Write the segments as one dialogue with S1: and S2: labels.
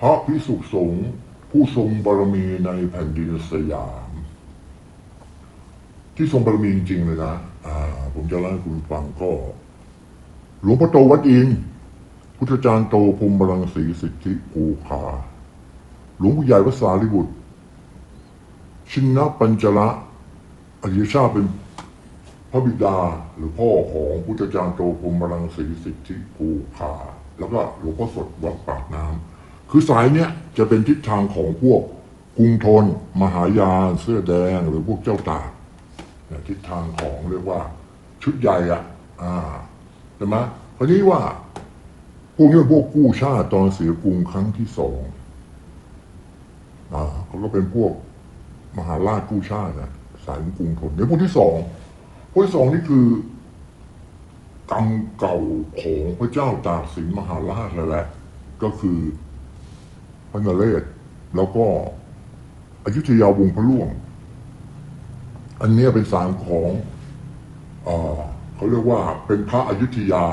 S1: พระพิสุสงฆ์ผู้ทรงบารมีในแผ่นดินสยาม ที่ทรงบารมีจริงๆเลยนะอ่า ผมจะเล่าให้คุณฟังก็ หลวงพ่อโตวัดอินพุทธจารย์โตภูมิบาลังสีสิทธิภูคา หลวงปู่ใหญ่วสารีบุตร ชินนปัญจละอริยชาเป็นพระบิดาหรือพ่อของพุทธจารย์โตภูมิบาลังสีสิทธิภูคา แล้วก็หลวงพ่อสดวัดปากน้ำ คือสายเนี้ยจะเป็นทิศทางของพวกกรุงทน มหายาน เสื้อแดง หรือพวกเจ้าตากเนี่ยทิศทางของเรียกว่าชุดใหญ่อะอ่าใช่ไหมคราวนี้ว่าพวกนี้เป็นพวกกู้ชาติตอนเสียกรุงครั้งที่สองอ่าเขาก็เป็นพวกมหาราชกู้ชาตินะสายกรุงทนเดี๋ยวพวกที่สองพวกที่สองนี่คือกรรมเก่าของพระเจ้าตากสินมหาราชนั่นแหละ ก็คือ พระนเรศแล้วก็อยุธยาวงพระล่วง อันนี้เป็นสารของเอเขาเรียกว่าเป็นพระอยุธยา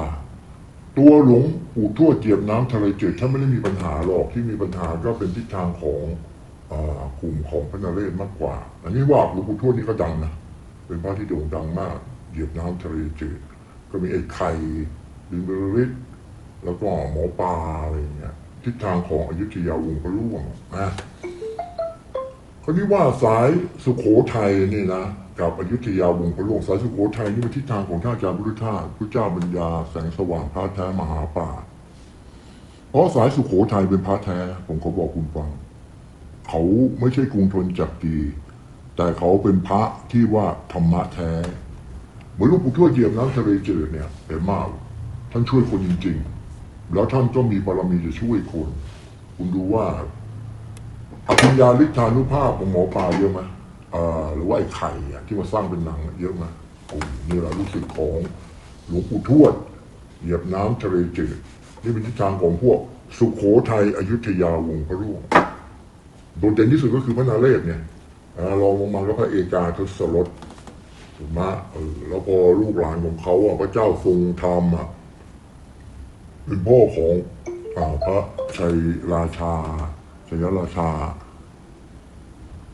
S1: ตัวหลวงปู่ทวดเจียบน้ำทะเลเจืดท่านไม่ได้มีปัญหาหรอกที่มีปัญหาก็เป็นทิศทางของกลุ่มของพระนเรศมากกว่า อันนี้ว่าหลวงปู่ทวดนี่ก็ดังนะเป็นพระที่โด่งดังมากเหยียบน้ำทะเลจืดก็มีไอ้ไข่ดินเบรริสแล้วก็หมอปลาอะไรอย่างเงี้ย ทิศทางของอยุธยาวงพระร่วงนะคนที่ว่าสายสุโขทัยนี่นะกับอยุธยาวงพระโลกสายสุโขทัยนี่เป็นทิศทางของท่านอาจารย์พุทธทาสพระเจ้าปัญญาแสงสว่างพระแท้มหาป่าเพราะสายสุโขทัยเป็นพระแท้ผมเขาบอกคุณฟัง เขาไม่ใช่กรุงทนจักรีแต่เขาเป็นพระที่ว่าธรรมะแท้เหมือนลูกปู่ทวดเหยียบน้ำทะเลจืดเนี่ยเห็นมากท่านช่วยคนจริง ๆ แล้วท่านก็มีบารมีจะช่วยคน คุณดูว่าอภิญญาฤทธานุภาพของหมอปลาเยอะไหมหรือว่าไอ้ไข่ที่มาสร้างเป็นหนังเยอะไหมนี่แหละรู้สึกของหลวงปู่ทวด เหยียบน้ำทะเลจืดนี่เป็นทิศทางของพวก สุโขทัยอยุธยาวงพระร่วงโดดเด่นที่สุดก็คือพระนาเรศเนี่ยอ่ารองลงมาก็พระเอกาทศรสถูกไหมแล้วพอลูกหลานของเขาอะพระเจ้าทรงธรรมอะ เป็นพ่อของอ่าพระชัยราชาชัยราชา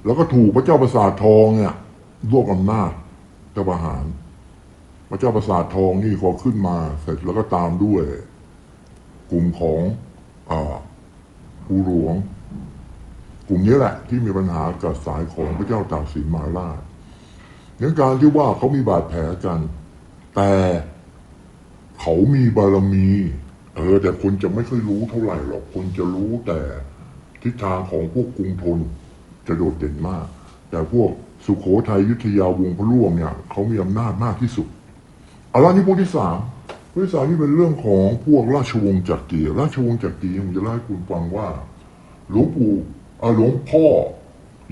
S1: แล้วก็ถูกพระเจ้าประสาททองเนี่ยรวบอำนาจเจ้าประหาร พระเจ้าประสาททองนี่พอขึ้นมาเสร็จแล้วก็ตามด้วย กลุ่มของอ่าภูหลวง กลุ่มนี้แหละ ที่มีปัญหากับสายของพระเจ้าตากสินมาราชเนื่องการที่ว่าเขามีบาดแผลกัน แต่เขามีบารมี เออ แต่คนจะไม่ค่อยรู้เท่าไหร่หรอกคนจะรู้แต่ทิศทางของพวกกรุงทนจะโดดเด่นมาก แต่พวกสุขโขทัยยุทธยาวงพระร่วงเนี่ยเขามีอำนาจมากที่สุดเอาละนี่พวกที่สามพวกที่สามนี่เป็นเรื่องของพวกราชวงศ์จักรีราชวงศ์จักรีผมจะเล่าให้คุณฟังว่าหลวงปู่เออหลวงพ่อ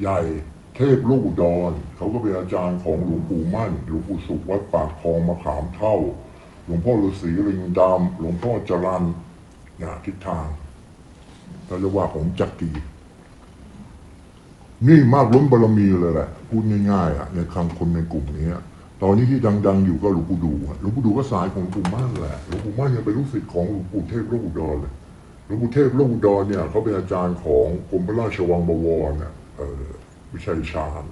S1: ใหญ่เทพลูกอุดรเขาก็เป็นอาจารย์ของหลวงปู่มั่นหลวงปู่สุขวัดปากคลองมะขามเท่า ลวงพ่อฤาษีลิงดำหลวงพ่อจรันนะทิศทางเราเรียกว่าของจักรีนี่มากล้นบารมีเลยแหละ พูดง่ายๆอะในคำคนในกลุ่มนี้ตอนนี้ที่ดัง ๆ อยู่ก็หลวงปู่ดูหลวงปู่ดูก็สายของหลวงปู่มั่นแหละหลวงปู่มั่นยังเป็นลูกศิษย์ของหลวงปู่เทพลูกอุดรเลยหลวงปู่เทพโลกอุดรเนี่ยเขาเป็นอาจารย์ของกรมพระราชวังบวรเนี่ยเออวิชัยชาญ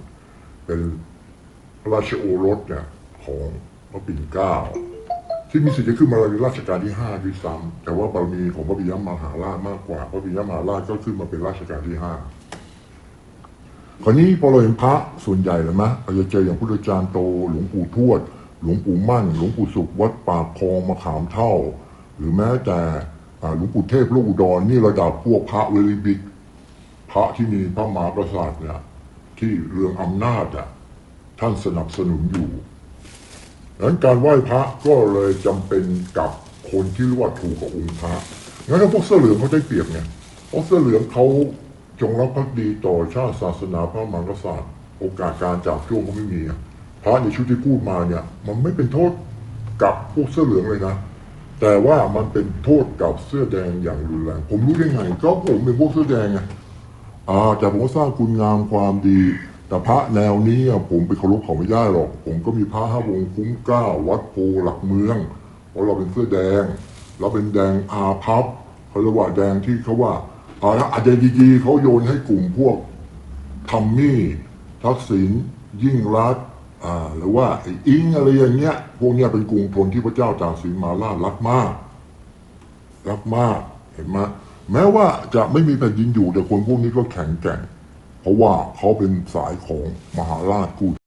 S1: เป็นพระราชโอรสเนี่ยของพระปิ่นเกล้า ที่มีสิทธิ์จะขึ้นมาในรัชกาลที่ห้าด้วยซ้ำแต่ว่าบารมีของพระปิยมหาราชมากกว่าพระปิยมหาราชก็ขึ้นมาเป็นรัชกาลที่ห้าคราวนี้พอเราเห็นพระส่วนใหญ่เลยไหมเราจะเจออย่างพุทธจารย์โต หลวงปู่ทวด หลวงปู่มั่น หลวงปู่สุขวัดปากคลองมะขามเท่า หรือแม้แต่หลวงปู่เทพลูกอุดรนี่ระดับพวกพระเวลิบิกพระที่มีพระมหากษัตริย์เนี่ยที่เรื่องอำนาจอะท่านสนับสนุนอยู่ งั้นการไหว้พระก็เลยจำเป็นกับคนที่รียกว่าถูกกับองค์พระงั้นถ้าพวกเสื้อเหลืองเขาได้เปรียบไงเพราะเสื้อเหลืองเขาจงรักภักดีต่อชาติศาสนาพระมหากษัตริย์ โอกาสการจับช่วงก็ไม่มีพระในชุดที่พูดมาเนี่ย มันไม่เป็นโทษกับพวกเสื้อเหลืองเลยนะ แต่ว่ามันเป็นโทษกับเสื้อแดงอย่างรุนแรงผมรู้ได้ไงก็ผมเป็นพวกเสื้อแดงไงอ่าแต่ผมก็สร้างคุณงามความดี แต่พระแนวนี้ผมไปเคารพเขาไม่ได้หรอก ผมก็มีพระห้าวงคุ้มเก้าวัดโพหลักเมืองเพราะเราเป็นเสื้อแดง เราเป็นแดงอาพับเขาเรียกว่าแดงที่เขาว่าอ่าอาจจะดีๆเขาโยนให้กลุ่มพวกทอมมี่ทักษิณยิ่งรักษณ์อ่าหรือว่าอิงอะไรอย่างเงี้ย พวกเนี้ยเป็นกลุ่มพลที่พระเจ้าตากสินมาล่ารักมาก รักมากเห็นไหมแม้ว่าจะไม่มีแผ่นดินอยู่แต่คนพวกนี้ก็แข็งแกร่ง เพราะว่าเขาเป็นสายของมหาราชกู้